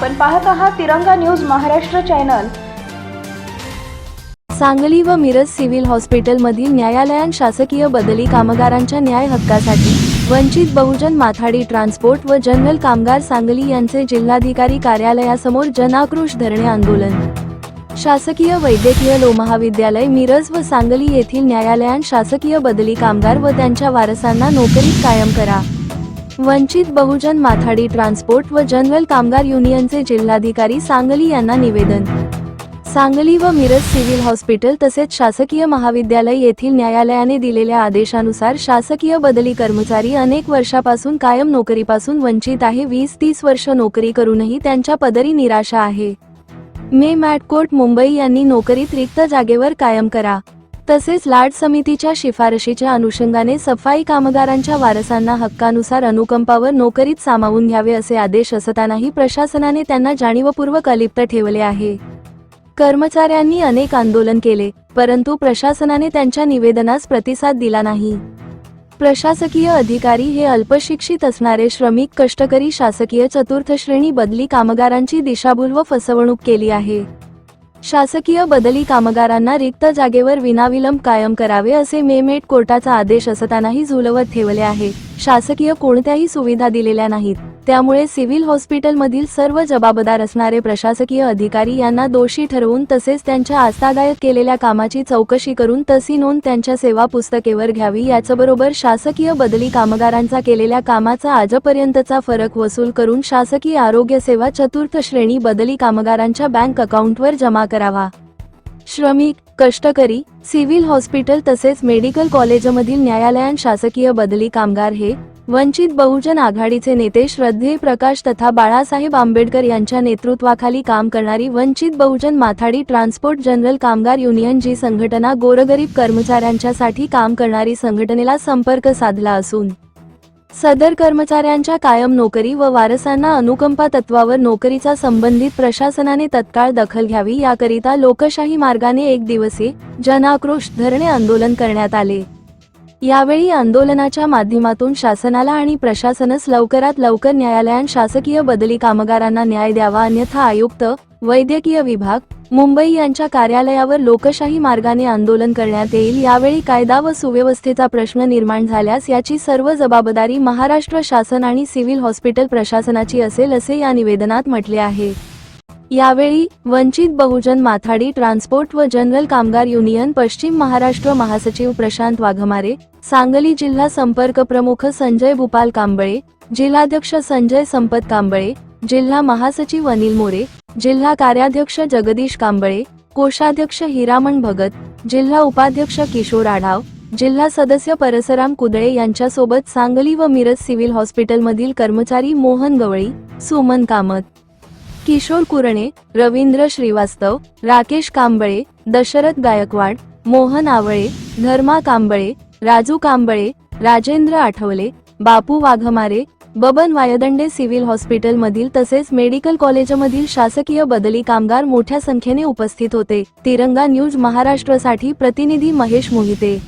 आपण पाहत आहात तिरंगा न्यूज महाराष्ट्र चॅनल. सांगली व मिरज सिव्हिल हॉस्पिटलमधील न्यायालयान शासकीय बदली कामगारांच्या न्याय हक्कासाठी वंचित बहुजन माथाडी ट्रान्सपोर्ट व जनरल कामगार सांगली यांचे जिल्हाधिकारी कार्यालयासमोर जनाक्रोश धरणे आंदोलन. शासकीय वैद्यकीय लो महाविद्यालय मिरज व सांगली येथील न्यायालयान शासकीय बदली कामगार व त्यांच्या वारसांना नोकरीत कायम करा. वंचित बहुजन माथाडी ट्रान्सपोर्ट व जनरल कामगार युनियनचे जिल्हाधिकारी सांगली यांना निवेदन. सांगली व मिरज सिव्हिल हॉस्पिटल तसेच शासकीय महाविद्यालय येथील न्यायालयाने दिलेल्या आदेशानुसार शासकीय बदली कर्मचारी अनेक वर्षापासून कायम नोकरीपासून वंचित आहे. वीस तीस वर्ष नोकरी करूनही त्यांच्या पदरी निराशा आहे. मे मॅटकोर्ट मुंबई यांनी नोकरीत रिक्त जागेवर कायम करा. तसेच लाड समितीच्या शिफारशीच्या अनुषंगाने सफाई कामगारांच्या वारसांना हक्कानुसार अनुकंपावर नोकरीत सामावून घ्यावे असे आदेश असतानाही प्रशासनाने त्यांना जाणीवपूर्वक अलिप्त ठेवले आहे. कर्मचाऱ्यांनी अनेक आंदोलन केले परंतु प्रशासनाने त्यांच्या निवेदनास प्रतिसाद दिला नाही. प्रशासकीय अधिकारी हे अल्पशिक्षित असणारे श्रमिक कष्टकरी शासकीय चतुर्थ श्रेणी बदली कामगारांची दिशाभूल व फसवणूक केली आहे. शासकीय बदली कामगारांना रिक्त जागेवर विनाविलंब कायम करावे असे मेमेट कोर्टाचा आदेश असतानाही झुलवत ठेवले आहे. शासकीय कोणत्याही सुविधा दिलेल्या नाहीत. त्यामुळे सिव्हिल हॉस्पिटलमधील सर्व जबाबदार असणारे प्रशासकीय अधिकारी यांना दोषी ठरवून तसेच त्यांच्या आस्थादायक केलेल्या कामाची चौकशी करून तशी नोंद त्यांच्या सेवा पुस्तकेवर घ्यावी. याचबरोबर शासकीय बदली कामगारांचा केलेल्या कामाचा आजपर्यंतचा फरक वसूल करून शासकीय आरोग्य सेवा चतुर्थ श्रेणी बदली कामगारांच्या बँक अकाउंटवर जमा करावा. श्रमिक कष्टकरी सिव्हिल हॉस्पिटल तसेच मेडिकल कॉलेजमधील न्यायालयान शासकीय बदली कामगार हे वंचित बहुजन आघाडीचे नेते श्रद्धेय प्रकाश तथा बाळासाहेब आंबेडकर यांच्या नेतृत्वाखाली काम करणारी वंचित बहुजन माथाडी ट्रान्सपोर्ट जनरल कामगार युनियन जी संघटना गोरगरीब कर्मचाऱ्यांच्यासाठी काम करणारी संघटनेला संपर्क साधला असून सदर कर्मचाऱ्यांच्या कायम नोकरी व वारसांना अनुकंपा तत्वावर नोकरीचा संबंधित प्रशासनाने तत्काळ दखल घ्यावी याकरिता लोकशाही मार्गाने एक दिवसीय जनाक्रोश धरणे आंदोलन करण्यात आले. यावेळी आंदोलनाच्या माध्यमातून शासनाला आणि प्रशासनस लवकरात लवकर न्यायालयात शासकीय बदली कामगारांना न्याय द्यावा अन्यथा आयुक्त वैद्यकीय विभाग मुंबई यांच्या कार्यालयावर लोकशाही मार्गाने आंदोलन करण्यात येईल. यावेळी कायदा व सुव्यवस्थेचा प्रश्न निर्माण झाल्यास याची सर्व जबाबदारी महाराष्ट्र शासन आणि सिव्हिल हॉस्पिटल प्रशासनाची असेल असे या निवेदनात म्हटले आहे. यावेळी वंचित बहुजन माथाडी ट्रान्सपोर्ट व जनरल कामगार युनियन पश्चिम महाराष्ट्र महासचिव प्रशांत वाघमारे सांगली जिल्हा संपर्क प्रमुख संजय भूपाल कांबळे जिल्हाध्यक्ष संजय संपत कांबळे जिल्हा महासचिव अनिल मोरे जिल्हा कार्याध्यक्ष जगदीश कांबळे कोषाध्यक्ष हिरामण भगत जिल्हा उपाध्यक्ष किशोर आढाव जिल्हा सदस्य परसराम कुदळे यांच्यासोबत सांगली व मिरज सिव्हिल हॉस्पिटलमधील कर्मचारी मोहन गवळी सुमन कामत किशोर कुरणे रवींद्र श्रीवास्तव राकेश कांबळे दशरथ गायकवाड मोहन आवळे धर्मा कांबळे राजू कांबळे राजेंद्र आठवले बापू वाघमारे बबन वायदंडे सिव्हिल हॉस्पिटलमधील तसेच मेडिकल कॉलेजमधील शासकीय बदली कामगार मोठ्या संख्येने उपस्थित होते. तिरंगा न्यूज महाराष्ट्रसाठी प्रतिनिधी महेश मोहिते.